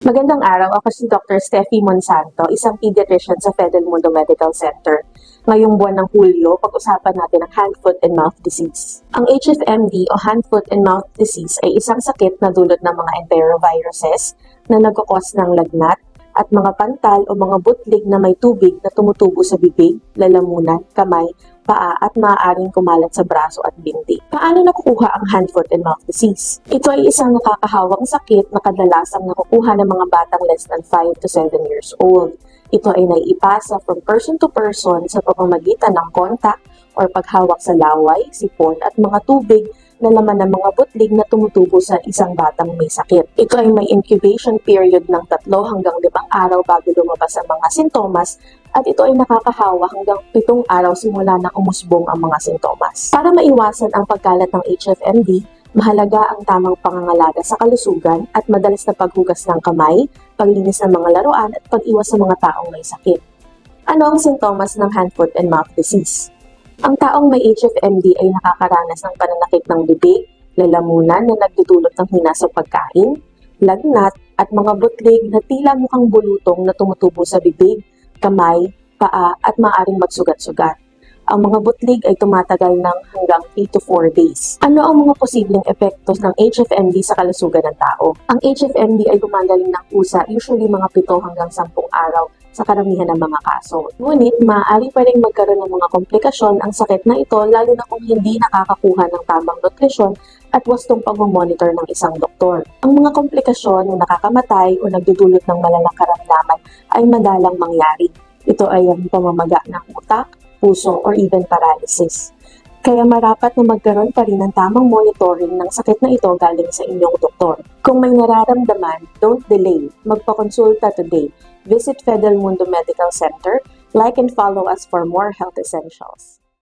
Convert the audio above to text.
Magandang araw, ako si Dr. Steffi Monsanto, isang pediatrician sa Fedel Mundo Medical Center. Ngayong buwan ng Hulyo, pag-usapan natin ang hand, foot, and mouth disease. Ang HFMD o hand, foot, and mouth disease ay isang sakit na dulot ng mga enteroviruses na nagkakos ng lagnat at mga pantal o mga butlig na may tubig na tumutubo sa bibig, lalamunan, kamay, paa at maaaring kumalat sa braso at binti. Paano nakukuha ang hand, foot, and mouth disease? Ito ay isang nakakahawang sakit na kadalasang nakukuha ng mga batang less than 5 to 7 years old. Ito ay naiipasa from person to person sa pamamagitan ng kontak or paghawak sa laway, sipon at mga tubig na laman ng mga butlig na tumutubo sa isang batang may sakit. Ito ay may incubation period ng tatlo hanggang limang araw bago lumabas ang mga sintomas at ito ay nakakahawa hanggang pitong araw simula na umusbong ang mga sintomas. Para maiwasan ang pagkalat ng HFMD, mahalaga ang tamang pangangalaga sa kalusugan at madalas na paghugas ng kamay, paglinis ng mga laruan at pag-iwas sa mga taong may sakit. Ano ang sintomas ng hand, foot, and mouth disease? Ang taong may HFMD ay nakakaranas ng pananakit ng bibig, lalamunan na nagdudulot ng hina sa pagkain, lagnat, at mga butlig na tila mukhang bulutong na tumutubo sa bibig, kamay, paa, at maaaring magsugat-sugat. Ang mga butlig ay tumatagal ng hanggang 3 to 4 days. Ano ang mga posibleng epektos ng HFMD sa kalusugan ng tao? Ang HFMD ay gumagaling ng pusa, usually mga 7 hanggang 10 araw sa karamihan ng mga kaso. Ngunit, maaari pa rin magkaroon ng mga komplikasyon ang sakit na ito lalo na kung hindi nakakakuha ng tamang nutrisyon at wastong pagmamonitor ng isang doktor. Ang mga komplikasyon na nakakamatay o nagdudulot ng malalang karamdaman ay madalang mangyari. Ito ay ang pamamaga ng utak, puso, or even paralysis. Kaya marapat na magkaroon pa rin ng tamang monitoring ng sakit na ito galing sa inyong doktor. Kung may nararamdaman, don't delay. Magpakonsulta today. Visit Fedel Mundo Medical Center. Like and follow us for more health essentials.